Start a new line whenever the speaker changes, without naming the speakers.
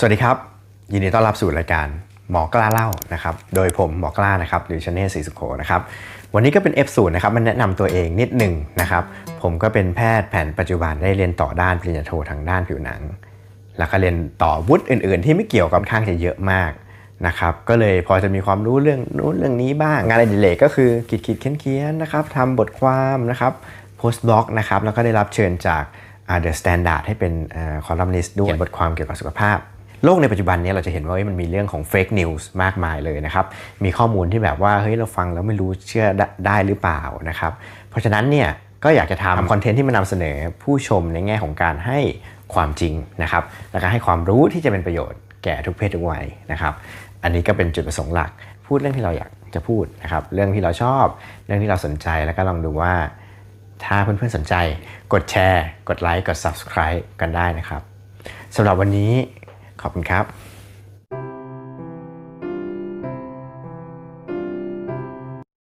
สวัสดีครับ ยินดีต้อนรับสู่รายการหมอกล้าเล่านะครับโดยผมหมอกล้านะครับหรือชเนศศรีสุโขนะครับวันนี้ก็เป็น F0 นะครับมันแนะนำตัวเองนิดหนึ่งนะครับผมก็เป็นแพทย์แผนปัจจุบันได้เรียนต่อด้านปริญญาโททางด้านผิวหนัง แล้วก็เรียนต่อวุฒิอื่น ๆ ที่ไม่เกี่ยวกับข้างจะเยอะมากนะครับก็เลยพอจะมีความรู้เรื่องนู้นเรื่องนี้บ้าง งานอดิเรกก็คือขีดขีดเขียนเขียนๆนะครับทำบทความนะครับโพสต์บล็อกนะครับแล้วก็ได้รับเชิญจากเดอะสแตนดาร์ดให้เป็นคอลัมนิสต์ด้วยเขียนบทความเกี่ยวกับสุขภาพ โลกในปัจจุบันนี้เราจะเห็นว่ามันมีเรื่องของเฟกนิวส์มากมายเลยนะครับ มีข้อมูลที่แบบว่าเฮ้ยเราฟังแล้วไม่รู้เชื่อได้ได้หรือเปล่านะครับ เพราะฉะนั้นเนี่ยก็อยากจะทำคอนเทนต์ที่มานำเสนอผู้ชมในแง่ของการให้ความจริงนะครับ และการให้ความรู้ที่จะเป็นประโยชน์แก่ทุกเพศทุกวัยนะครับ อันนี้ก็เป็นจุดประสงค์หลัก พูดเรื่องที่เราอยากจะพูดนะครับ เรื่องที่เราชอบ เรื่องที่เราสนใจแล้วก็ลองดูว่า ถ้าเพื่อนๆสนใจ กดแชร์ กดไลค์ กด subscribe กันได้นะครับสำหรับวันนี้ ขอบคุณครับ